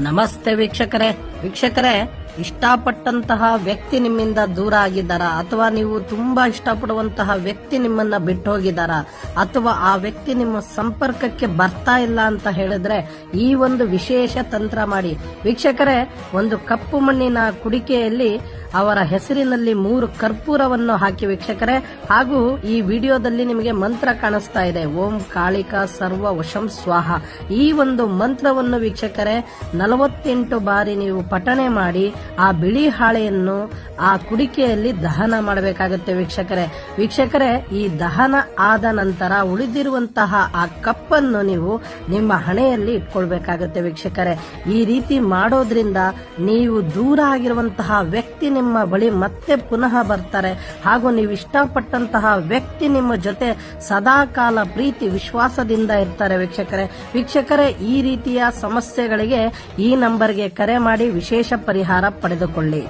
ನಮಸ್ತೆ ವೀಕ್ಷಕರೇ. ವೀಕ್ಷಕರೇ, ಇಷ್ಟಪಟ್ಟಂತಹ ವ್ಯಕ್ತಿ ನಿಮ್ಮಿಂದ ದೂರ ಆಗಿದ್ದಾರಾ? ಅಥವಾ ನೀವು ತುಂಬಾ ಇಷ್ಟಪಡುವಂತಹ ವ್ಯಕ್ತಿ ನಿಮ್ಮನ್ನ ಬಿಟ್ಟು ಹೋಗಿದ್ದಾರಾ ಅಥವಾ ಆ ವ್ಯಕ್ತಿ ನಿಮ್ಮ ಸಂಪರ್ಕಕ್ಕೆ ಬರ್ತಾ ಇಲ್ಲ ಅಂತ ಹೇಳಿದ್ರೆ ಈ ಒಂದು ವಿಶೇಷ ತಂತ್ರ ಮಾಡಿ. ವೀಕ್ಷಕರೇ, ಒಂದು ಕಪ್ಪು ಮಣ್ಣಿನ ಕುಡಿಕೆಯಲ್ಲಿ ಅವರ ಹೆಸರಿನಲ್ಲಿ ಮೂರು ಕರ್ಪೂರವನ್ನು ಹಾಕಿ ವೀಕ್ಷಕರೇ. ಹಾಗೂ ಈ ವಿಡಿಯೋದಲ್ಲಿ ನಿಮಗೆ ಮಂತ್ರ ಕಾಣಿಸ್ತಾ ಇದೆ. ಓಂ ಕಾಳಿಕಾ ಸರ್ವ ವಶಂ ಸ್ವಾಹ. ಈ ಒಂದು ಮಂತ್ರವನ್ನು ವೀಕ್ಷಕರೇ, ನಲವತ್ತೆಂಟು ಬಾರಿ ನೀವು ಪಠಣೆ ಮಾಡಿ ಆ ಬಿಳಿ ಹಾಳೆಯನ್ನು ಆ ಕುಡಿಕೆಯಲ್ಲಿ ದಹನ ಮಾಡಬೇಕಾಗುತ್ತೆ ವೀಕ್ಷಕರೇ. ವೀಕ್ಷಕರೇ, ಈ ದಹನ ಆದ ನಂತರ ಉಳಿದಿರುವಂತಹ ಆ ಕಪ್ಪನ್ನು ನೀವು ನಿಮ್ಮ ಹಣೆಯಲ್ಲಿ ಇಟ್ಕೊಳ್ಬೇಕಾಗುತ್ತೆ ವೀಕ್ಷಕರೇ. ಈ ರೀತಿ ಮಾಡೋದ್ರಿಂದ ನೀವು ದೂರ ಆಗಿರುವಂತಹ ವ್ಯಕ್ತಿ ನಿಮ್ಮ ಬಳಿ ಮತ್ತೆ ಪುನಃ ಬರ್ತಾರೆ. ಹಾಗೂ ನೀವು ಇಷ್ಟಪಟ್ಟಂತಹ ವ್ಯಕ್ತಿ ನಿಮ್ಮ ಜೊತೆ ಸದಾಕಾಲ ಪ್ರೀತಿ, ವಿಶ್ವಾಸದಿಂದ ಇರ್ತಾರೆ ವೀಕ್ಷಕರೇ. ವೀಕ್ಷಕರೇ, ಈ ರೀತಿಯ ಸಮಸ್ಯೆಗಳಿಗೆ ಈ ನಂಬರ್ಗೆ ಕರೆ ಮಾಡಿ ವಿಶೇಷ ಪರಿಹಾರ ಪಡೆದುಕೊಳ್ಳಿ.